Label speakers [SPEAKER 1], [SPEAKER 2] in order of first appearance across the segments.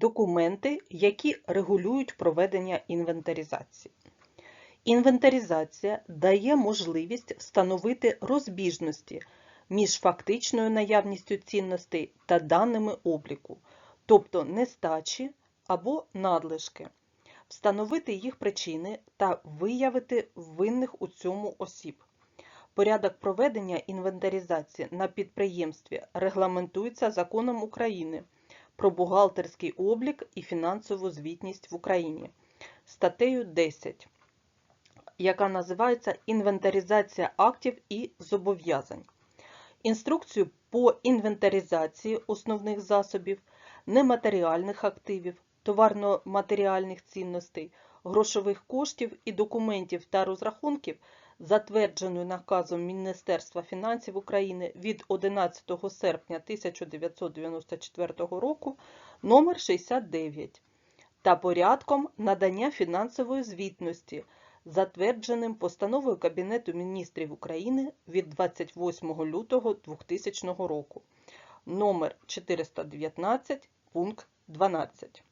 [SPEAKER 1] Документи, які регулюють проведення інвентаризації. Інвентаризація дає можливість встановити розбіжності між фактичною наявністю цінностей та даними обліку, тобто нестачі або надлишки, встановити їх причини та виявити винних у цьому осіб. Порядок проведення інвентаризації на підприємстві регламентується Законом України про бухгалтерський облік і фінансову звітність в Україні статтею 10, яка називається Інвентаризація актів і зобов'язань. Інструкцію по інвентаризації основних засобів, нематеріальних активів, товарно-матеріальних цінностей, грошових коштів і документів та розрахунків, затвердженої наказом Міністерства фінансів України від 11 серпня 1994 року номер 69 та порядком надання фінансової звітності, затвердженим постановою Кабінету міністрів України від 28 лютого 2000 року номер 419 пункт 12.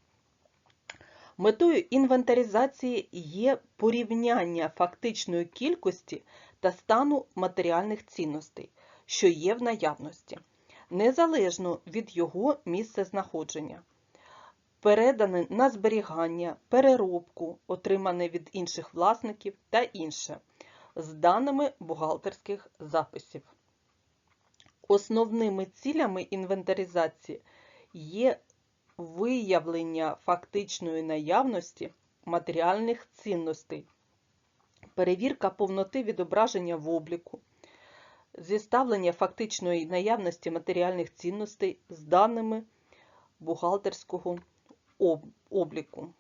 [SPEAKER 1] Метою інвентаризації є порівняння фактичної кількості та стану матеріальних цінностей, що є в наявності, незалежно від його місцезнаходження, передане на зберігання, переробку, отримане від інших власників та інше, з даними бухгалтерських записів. Основними цілями інвентаризації є виявлення фактичної наявності матеріальних цінностей, перевірка повноти відображення в обліку, зіставлення фактичної наявності матеріальних цінностей з даними бухгалтерського обліку.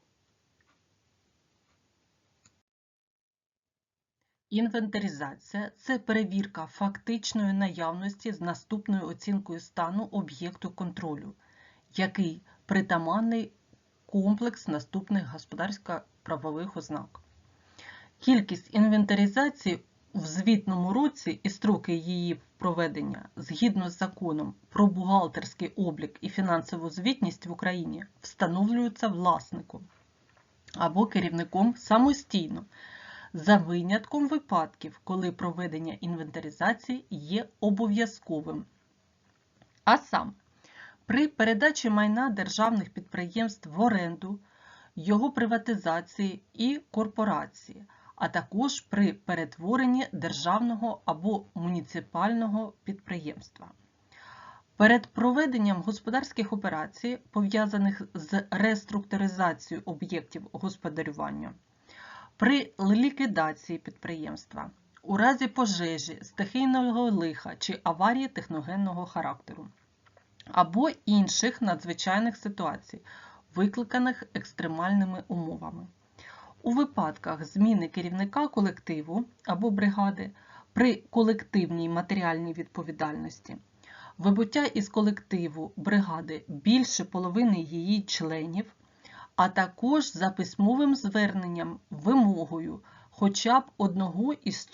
[SPEAKER 1] Інвентаризація це перевірка фактичної наявності з наступною оцінкою стану об'єкту контролю, який притаманний комплекс наступних господарсько-правових ознак. Кількість інвентаризації в звітному році і строки її проведення згідно з законом про бухгалтерський облік і фінансову звітність в Україні встановлюються власником або керівником самостійно, за винятком випадків, коли проведення інвентаризації є обов'язковим. А саме, при передачі майна державних підприємств в оренду, його приватизації і корпорації, а також при перетворенні державного або муніципального підприємства. Перед проведенням господарських операцій, пов'язаних з реструктуризацією об'єктів господарювання, при ліквідації підприємства, у разі пожежі, стихійного лиха чи аварії техногенного характеру, або інших надзвичайних ситуацій, викликаних екстремальними умовами. У випадках зміни керівника колективу або бригади при колективній матеріальній відповідальності, вибуття із колективу бригади більше половини її членів, а також за письмовим зверненням вимогою хоча б одного із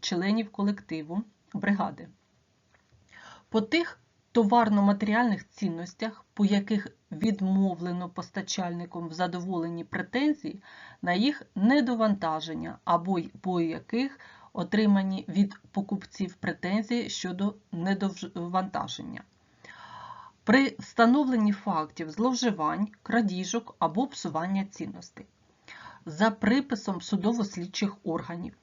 [SPEAKER 1] членів, колективу бригади. По тих товарно-матеріальних цінностях, по яких відмовлено постачальником в задоволенні претензій на їх недовантаження або по яких отримані від покупців претензії щодо недовантаження. При встановленні фактів зловживань, крадіжок або псування цінностей, за приписом судово-слідчих органів,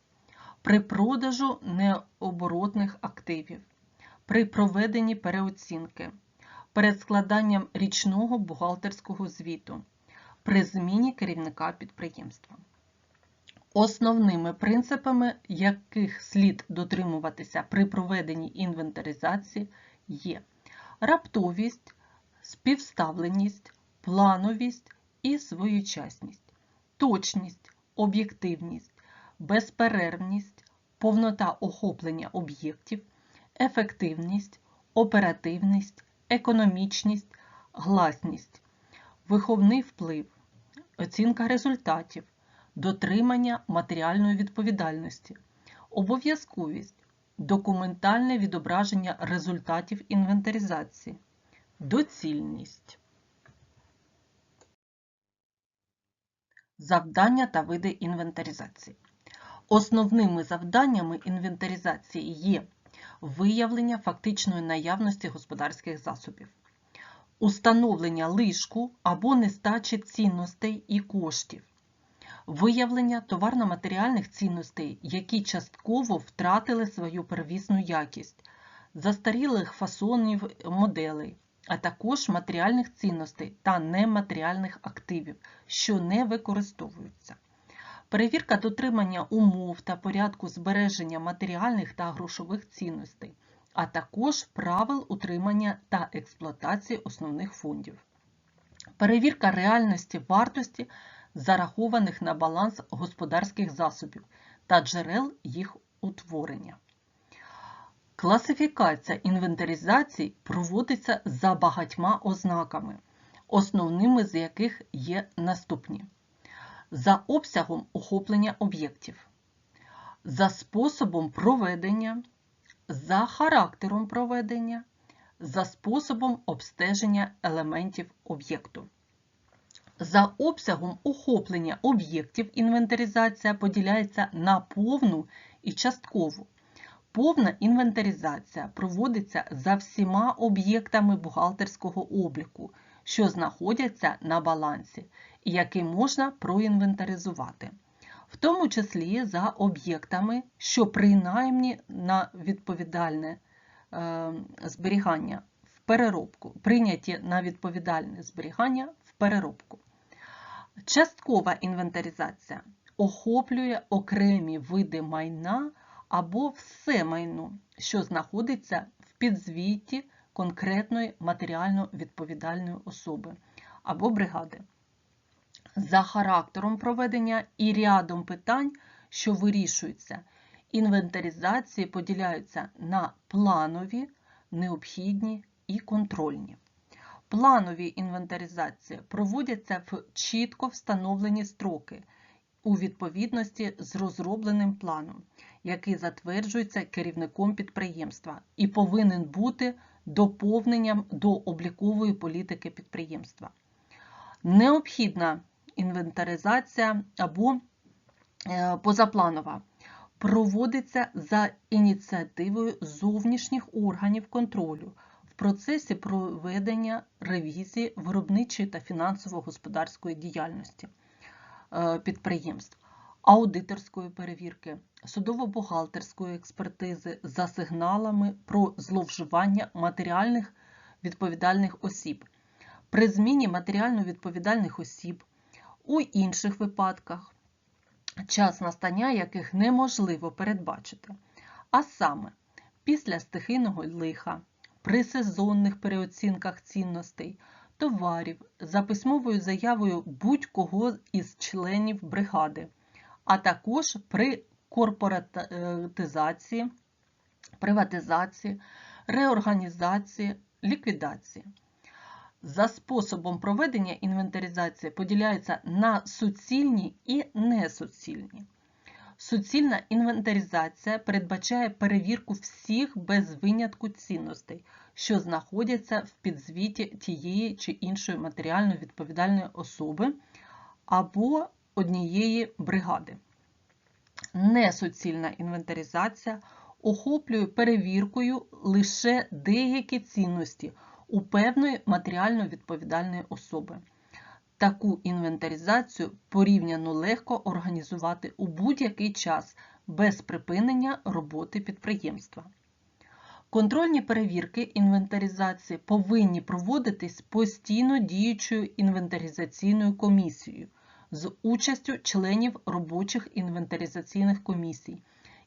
[SPEAKER 1] при продажу необоротних активів, при проведенні переоцінки, перед складанням річного бухгалтерського звіту, при зміні керівника підприємства. Основними принципами, яких слід дотримуватися при проведенні інвентаризації, є раптовість, співставленість, плановість і своєчасність, точність, об'єктивність, безперервність, повнота охоплення об'єктів, ефективність, оперативність, економічність, гласність, виховний вплив, оцінка результатів, дотримання матеріальної відповідальності, обов'язковість, документальне відображення результатів інвентаризації, доцільність. Завдання та види інвентаризації. Основними завданнями інвентаризації є виявлення фактичної наявності господарських засобів, установлення лишку або нестачі цінностей і коштів, виявлення товарно-матеріальних цінностей, які частково втратили свою первісну якість, застарілих фасонів моделей, а також матеріальних цінностей та нематеріальних активів, що не використовуються. Перевірка дотримання умов та порядку збереження матеріальних та грошових цінностей, а також правил утримання та експлуатації основних фондів. Перевірка реальності вартості зарахованих на баланс господарських засобів та джерел їх утворення. Класифікація інвентаризацій проводиться за багатьма ознаками, основними з яких є наступні: за обсягом охоплення об'єктів, за способом проведення, за характером проведення, за способом обстеження елементів об'єкту. За обсягом охоплення об'єктів інвентаризація поділяється на повну і часткову. Повна інвентаризація проводиться за всіма об'єктами бухгалтерського обліку, що знаходяться на балансі, і які можна проінвентаризувати, в тому числі за об'єктами, що принаймні на відповідальне е, зберігання в переробку, прийняті на відповідальне зберігання в переробку. Часткова інвентаризація охоплює окремі види майна або все майно, що знаходиться в підзвіті конкретної матеріально відповідальної особи або бригади. За характером проведення і рядом питань, що вирішуються, інвентаризації поділяються на планові, необхідні і контрольні. Планові інвентаризації проводяться в чітко встановлені строки у відповідності з розробленим планом, який затверджується керівником підприємства і повинен бути доповненням до облікової політики підприємства. Необхідна інвентаризація або е, позапланова проводиться за ініціативою зовнішніх органів контролю в процесі проведення ревізії виробничої та фінансово-господарської діяльності е, підприємств, аудиторської перевірки, судово-бухгалтерської експертизи за сигналами про зловживання матеріальних відповідальних осіб, при зміні матеріально відповідальних осіб у інших випадках, час настання яких неможливо передбачити, а саме після стихійного лиха, при сезонних переоцінках цінностей, товарів за письмовою заявою будь-кого із членів бригади, а також при корпоратизації, приватизації, реорганізації, ліквідації. За способом проведення інвентаризації поділяється на суцільні і несуцільні. Суцільна інвентаризація передбачає перевірку всіх без винятку цінностей, що знаходяться в підзвіті тієї чи іншої матеріально відповідальної особи або однієї бригади. Несуцільна інвентаризація охоплює перевіркою лише деякі цінності у певної матеріально відповідальної особи. Таку інвентаризацію порівняно легко організувати у будь-який час без припинення роботи підприємства. Контрольні перевірки інвентаризації повинні проводитись постійно діючою інвентаризаційною комісією з участю членів робочих інвентаризаційних комісій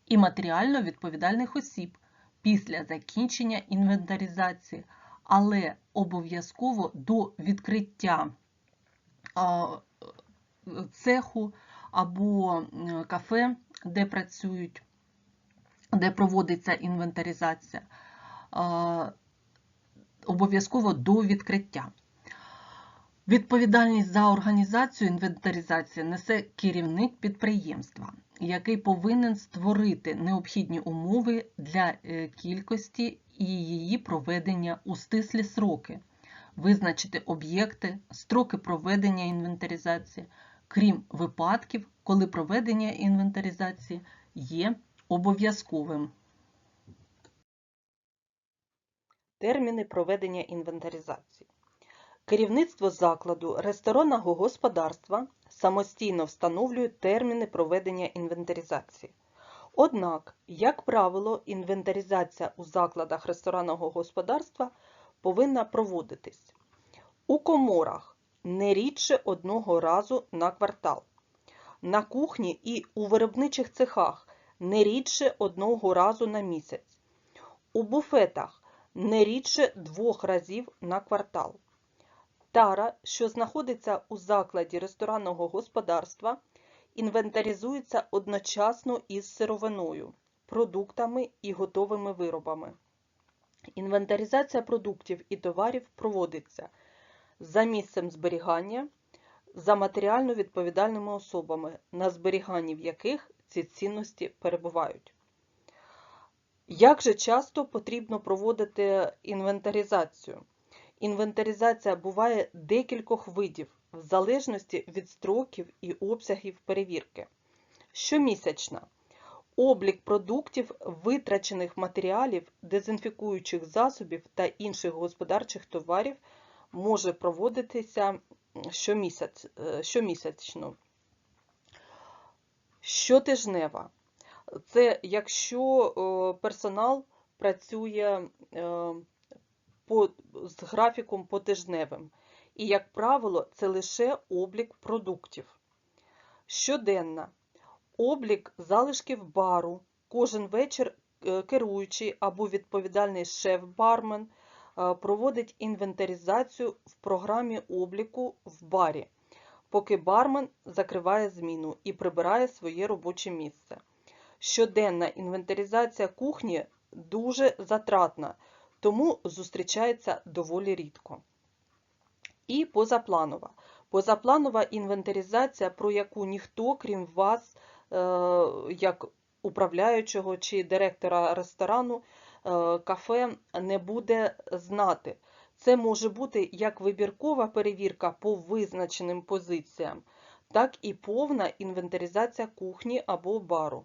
[SPEAKER 1] і матеріально відповідальних осіб після закінчення інвентаризації, але обов'язково до відкриття цеху або кафе, де працюють, де проводиться інвентаризація, обов'язково до відкриття. Відповідальність за організацію інвентаризації несе керівник підприємства, який повинен створити необхідні умови для е, кількості і її проведення у стислі сроки, визначити об'єкти, строки проведення інвентаризації, крім випадків, коли проведення інвентаризації є обов'язковим.
[SPEAKER 2] Терміни проведення інвентаризації. Керівництво закладу ресторанного господарства самостійно встановлює терміни проведення інвентаризації. Однак, як правило, інвентаризація у закладах ресторанного господарства повинна проводитись у коморах не рідше одного разу на квартал, на кухні і у виробничих цехах не рідше одного разу на місяць, у буфетах не рідше двох разів на квартал. Тара, що знаходиться у закладі ресторанного господарства, інвентаризується одночасно із сировиною, продуктами і готовими виробами. Інвентаризація продуктів і товарів проводиться за місцем зберігання, за матеріально відповідальними особами, на зберіганні в яких ці цінності перебувають. Як же часто потрібно проводити інвентаризацію? Інвентаризація буває декількох видів, в залежності від строків і обсягів перевірки. Щомісячна. Облік продуктів, витрачених матеріалів, дезінфікуючих засобів та інших господарчих товарів може проводитися щомісяць, е, щомісячно. Щотижнева. Це якщо е, персонал працює е, по, з графіком потижневим. І, як правило, це лише облік продуктів. Щоденна. Облік залишків бару. Кожен вечір е, керуючий або відповідальний шеф-бармен е, проводить інвентаризацію в програмі обліку в барі, поки бармен закриває зміну і прибирає своє робоче місце. Щоденна інвентаризація кухні дуже затратна, тому зустрічається доволі рідко. І позапланова. Позапланова інвентаризація, про яку ніхто, крім вас, е, як управляючого чи директора ресторану, е, кафе, не буде знати. Це може бути як вибіркова перевірка по визначеним позиціям, так і повна інвентаризація кухні або бару.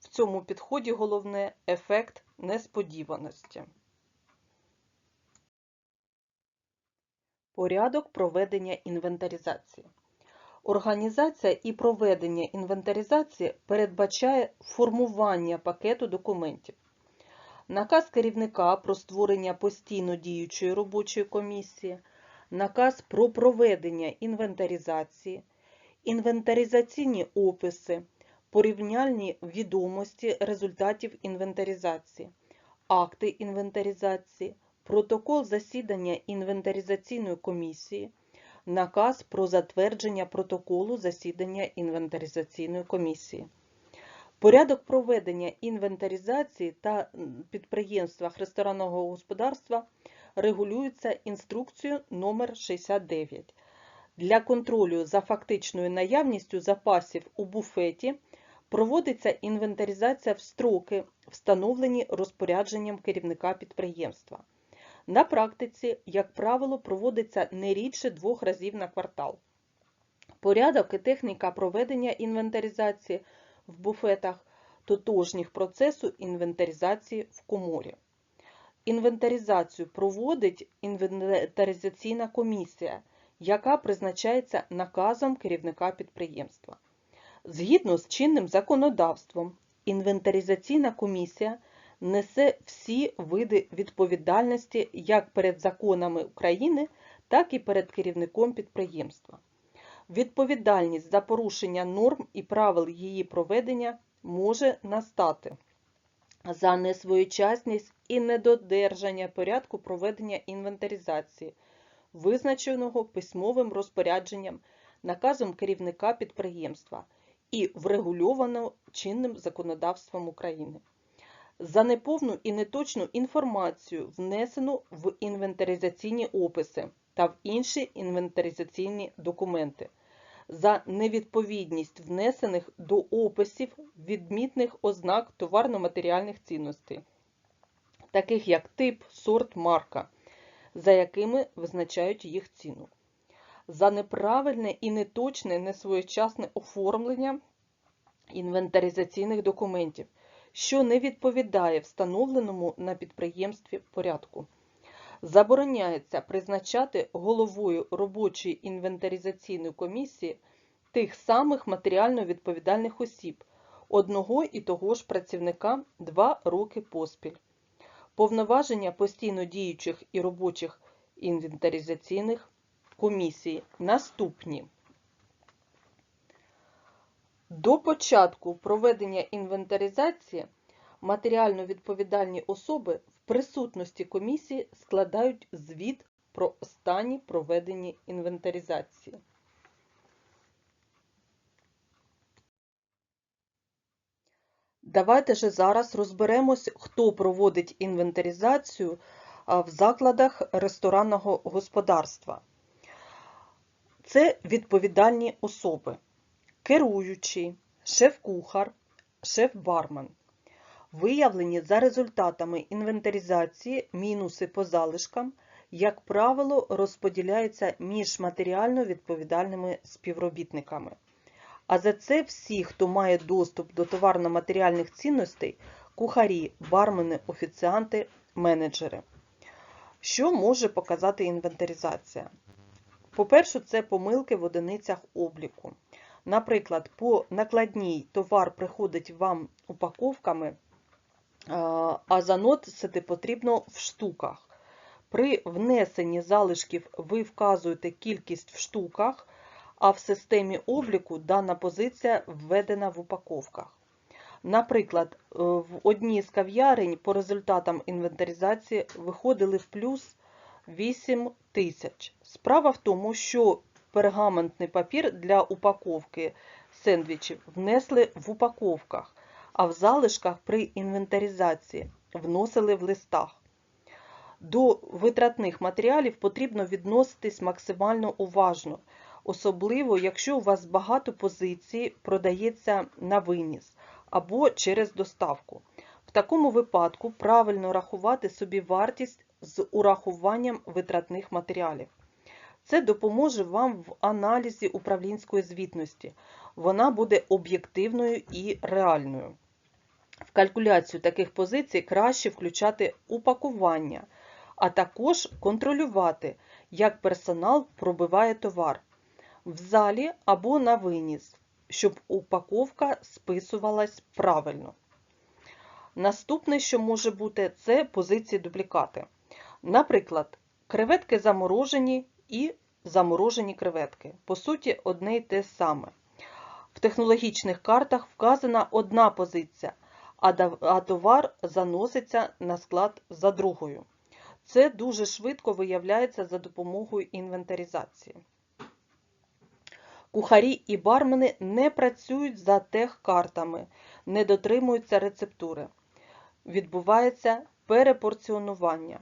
[SPEAKER 2] В цьому підході головне ефект несподіваності. Порядок проведення інвентаризації. Організація і проведення інвентаризації передбачає формування пакету документів. Наказ керівника про створення постійно діючої робочої комісії, наказ про проведення інвентаризації, інвентаризаційні описи, порівняльні відомості результатів інвентаризації, акти інвентаризації, протокол засідання інвентаризаційної комісії, наказ про затвердження протоколу засідання інвентаризаційної комісії. Порядок проведення інвентаризації та підприємствах ресторанного господарства регулюється інструкцією номер 69 Для контролю за фактичною наявністю запасів у буфеті проводиться інвентаризація в строки, встановлені розпорядженням керівника підприємства. На практиці, як правило, проводиться не рідше двох разів на квартал. Порядок і техніка проведення інвентаризації в буфетах тотожніх процесу інвентаризації в коморі. Інвентаризацію проводить інвентаризаційна комісія, яка призначається наказом керівника підприємства. Згідно з чинним законодавством, інвентаризаційна комісія несе всі види відповідальності як перед законами України, так і перед керівником підприємства. Відповідальність за порушення норм і правил її проведення може настати за несвоєчасність і недодержання порядку проведення інвентаризації, визначеного письмовим розпорядженням, наказом керівника підприємства і врегульовано чинним законодавством України. За неповну і неточну інформацію внесену в інвентаризаційні описи та в інші інвентаризаційні документи, за невідповідність внесених до описів відмітних ознак товарно-матеріальних цінностей, таких як тип, сорт, марка, за якими визначають їх ціну. за неправильне і неточне, несвоєчасне оформлення інвентаризаційних документів, що не відповідає встановленому на підприємстві порядку. Забороняється призначати головою робочої інвентаризаційної комісії тих самих матеріально відповідальних осіб, одного і того ж працівника два роки поспіль. Повноваження постійно діючих і робочих інвентаризаційних комісій наступні. До початку проведення інвентаризації матеріально відповідальні особи в присутності комісії складають звіт про останні проведені інвентаризації. Давайте же зараз розберемось, хто проводить інвентаризацію в закладах ресторанного господарства. Це відповідальні особи, керуючий, шеф-кухар, шеф-бармен. Виявлені за результатами інвентаризації мінуси по залишкам, як правило, розподіляються між матеріально відповідальними співробітниками. А за це всі, хто має доступ до товарно-матеріальних цінностей, кухарі, бармени, офіціанти, менеджери. Що може показати інвентаризація? По-перше, це помилки в одиницях обліку. Наприклад, по накладній товар приходить вам упаковками, а заносити потрібно в штуках. При внесенні залишків ви вказуєте кількість в штуках, а в системі обліку дана позиція введена в упаковках. Наприклад, в одній з кав'ярень по результатам інвентаризації виходили в плюс 8 тисяч. Справа в тому, що пергаментний папір для упаковки сендвічів внесли в упаковках, а в залишках при інвентаризації вносили в листах. До витратних матеріалів потрібно відноситись максимально уважно, особливо, якщо у вас багато позицій продається на виніс або через доставку. В такому випадку правильно рахувати собі вартість з урахуванням витратних матеріалів. Це допоможе вам в аналізі управлінської звітності. Вона буде об'єктивною і реальною. В калькуляцію таких позицій краще включати упакування, а також контролювати, як персонал пробиває товар в залі або на виніс, щоб упаковка списувалась правильно. Наступне, що може бути, це позиції дублікати. Наприклад, креветки заморожені і заморожені креветки. По суті, одне й те саме. В технологічних картах вказана одна позиція, а товар заноситься на склад за другою. Це дуже швидко виявляється за допомогою інвентаризації. Кухарі і бармени не працюють за техкартами, не дотримуються рецептури. Відбувається перепорціонування.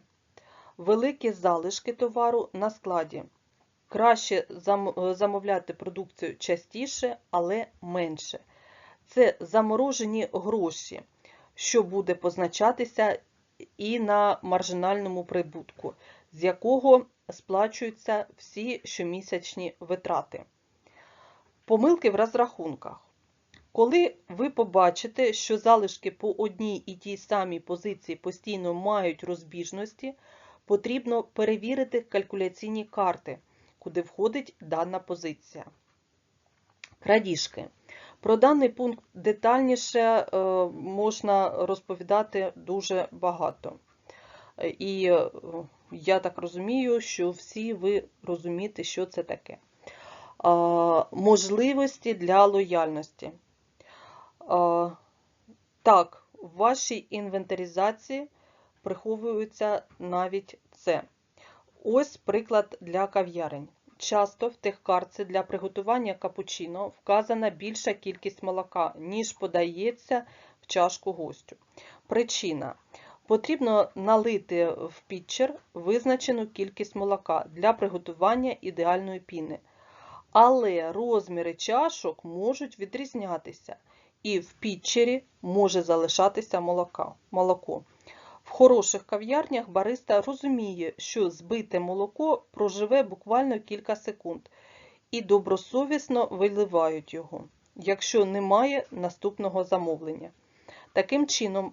[SPEAKER 2] Великі залишки товару на складі. Краще замовляти продукцію частіше, але менше. Це заморожені гроші, що буде позначатися і на маржинальному прибутку, з якого сплачуються всі щомісячні витрати. Помилки в розрахунках. Коли ви побачите, що залишки по одній і тій самій позиції постійно мають розбіжності, потрібно перевірити калькуляційні карти, куди входить дана позиція. Крадіжки. Про даний пункт детальніше е, можна розповідати дуже багато. І е, я так розумію, що всі ви розумієте, що це таке. Можливості для лояльності. Так, в вашій інвентаризації приховується навіть це. Ось приклад для кав'ярень. Часто в техкарці для приготування капучино вказана більша кількість молока, ніж подається в чашку гостю. Причина. Потрібно налити в пітчер визначену кількість молока для приготування ідеальної піни. Але розміри чашок можуть відрізнятися, і в пітчері може залишатися молоко. В хороших кав'ярнях бариста розуміє, що збите молоко проживе буквально кілька секунд і добросовісно виливають його, якщо немає наступного замовлення. Таким чином,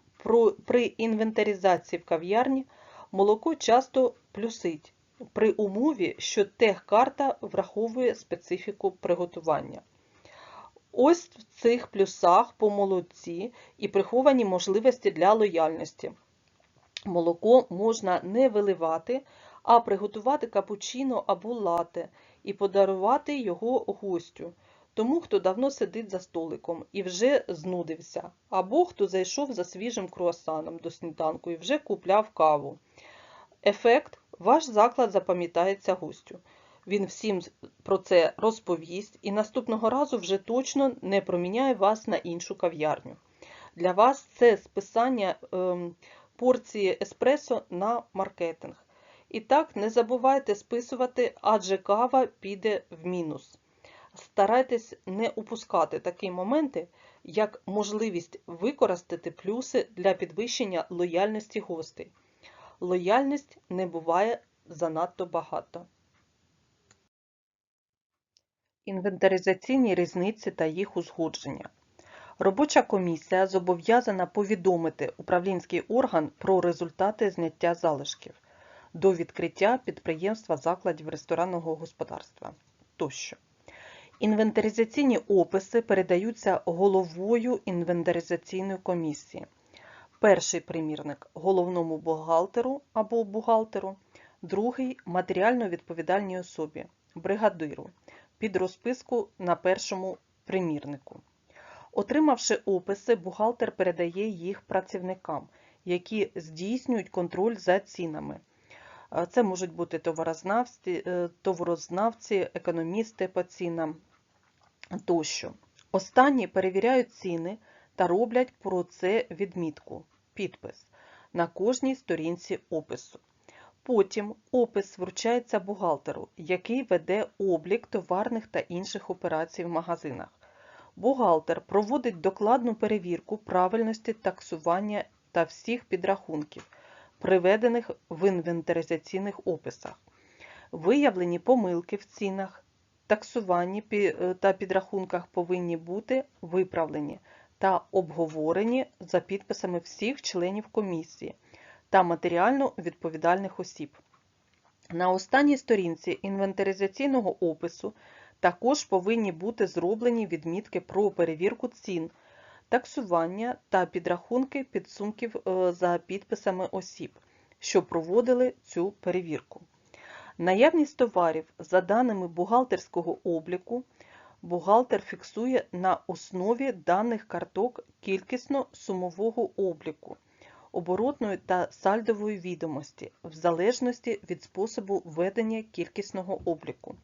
[SPEAKER 2] при інвентаризації в кав'ярні молоко часто плюсить при умові, що техкарта враховує специфіку приготування. Ось в цих плюсах по молоці і приховані можливості для лояльності. Молоко можна не виливати, а приготувати капучино або лате і подарувати його гостю, тому хто давно сидить за столиком і вже знудився, або хто зайшов за свіжим круасаном до сніданку і вже купляв каву. Ефект ваш заклад запам'ятається гостю. Він всім про це розповість і наступного разу вже точно не проміняє вас на іншу кав'ярню. Для вас це списання ем, порції еспресо на маркетинг. І так, не забувайте списувати, адже кава піде в мінус. Старайтесь не упускати такі моменти, як можливість використати плюси для підвищення лояльності гостей. Лояльність не буває занадто багато. Інвентаризаційні різниці та їх узгодження. Робоча комісія зобов'язана повідомити управлінський орган про результати зняття залишків до відкриття підприємства закладів ресторанного господарства тощо. Інвентаризаційні описи передаються головою інвентаризаційної комісії. Перший примірник головному бухгалтеру або бухгалтеру, другий матеріально відповідальній особі, бригадиру, під розписку на першому примірнику. Отримавши описи, бухгалтер передає їх працівникам, які здійснюють контроль за цінами. Е, Це можуть бути товарознавці, е, товарознавці, економісти по цінам тощо. Останні перевіряють ціни та роблять про це відмітку, підпис на кожній сторінці опису. Потім опис вручається бухгалтеру, який веде облік товарних та інших операцій в магазинах. Бухгалтер проводить докладну перевірку правильності таксування та всіх підрахунків, приведених в інвентаризаційних описах. Виявлені помилки в цінах, таксуванні та підрахунках повинні бути виправлені та обговорені за підписами всіх членів комісії та матеріально відповідальних осіб. На останній сторінці інвентаризаційного опису також повинні бути зроблені відмітки про перевірку цін, таксування та підрахунки підсумків е, за підписами осіб, що проводили цю перевірку. Наявність товарів за даними бухгалтерського обліку бухгалтер фіксує на основі даних карток кількісно-сумового обліку, оборотної та сальдової відомості в залежності від способу ведення кількісного обліку,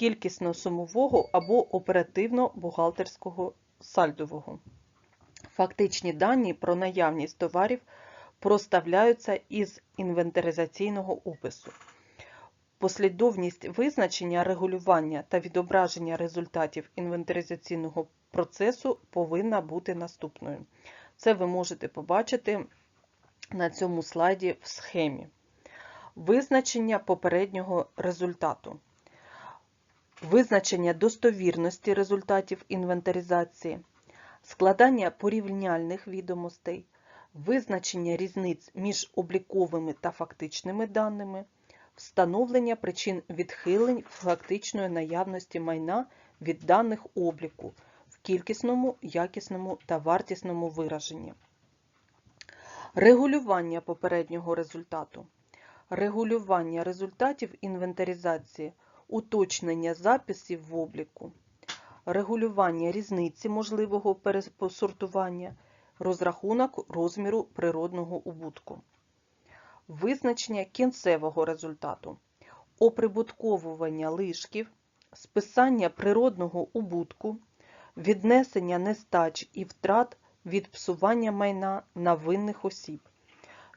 [SPEAKER 2] кількісно-сумового або оперативно-бухгалтерського сальдового. Фактичні дані про наявність товарів проставляються із інвентаризаційного опису. Послідовність визначення, регулювання та відображення результатів інвентаризаційного процесу повинна бути наступною. Це ви можете побачити на цьому слайді в схемі. Визначення попереднього результату. Визначення достовірності результатів інвентаризації, складання порівняльних відомостей, визначення різниць між обліковими та фактичними даними, встановлення причин відхилень фактичної наявності майна від даних обліку в кількісному, якісному та вартісному вираженні. Регулювання попереднього результату. Регулювання результатів інвентаризації, уточнення записів в обліку, регулювання різниці можливого пересортування, розрахунок розміру природного убутку. Визначення кінцевого результату, оприбутковування лишків, списання природного убутку, віднесення нестач і втрат від псування майна на винних осіб,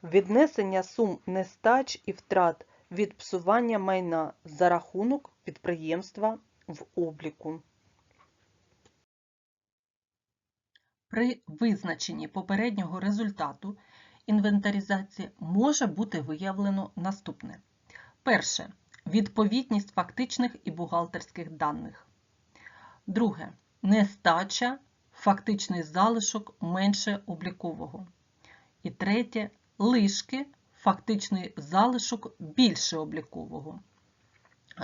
[SPEAKER 2] віднесення сум нестач і втрат від псування майна за рахунок підприємства в обліку.
[SPEAKER 1] При визначенні попереднього результату інвентаризації може бути виявлено наступне. Перше. Відповідність фактичних і бухгалтерських даних. Друге. Нестача, фактичний залишок менше облікового. І третє. Лишки, фактичний залишок більше облікового.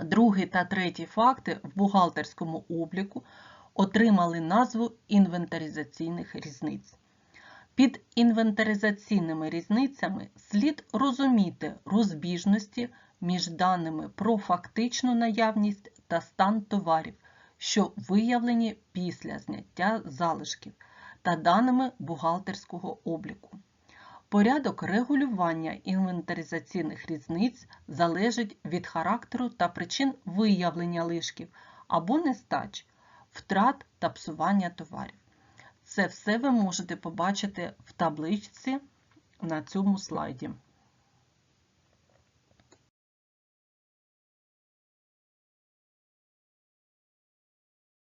[SPEAKER 1] Другий та третій факти в бухгалтерському обліку отримали назву інвентаризаційних різниць. Під інвентаризаційними різницями слід розуміти розбіжності між даними про фактичну наявність та стан товарів, що виявлені після зняття залишків, та даними бухгалтерського обліку. Порядок регулювання інвентаризаційних різниць залежить від характеру та причин виявлення лишків або нестач, втрат та псування товарів. Це все ви можете побачити в табличці на цьому слайді.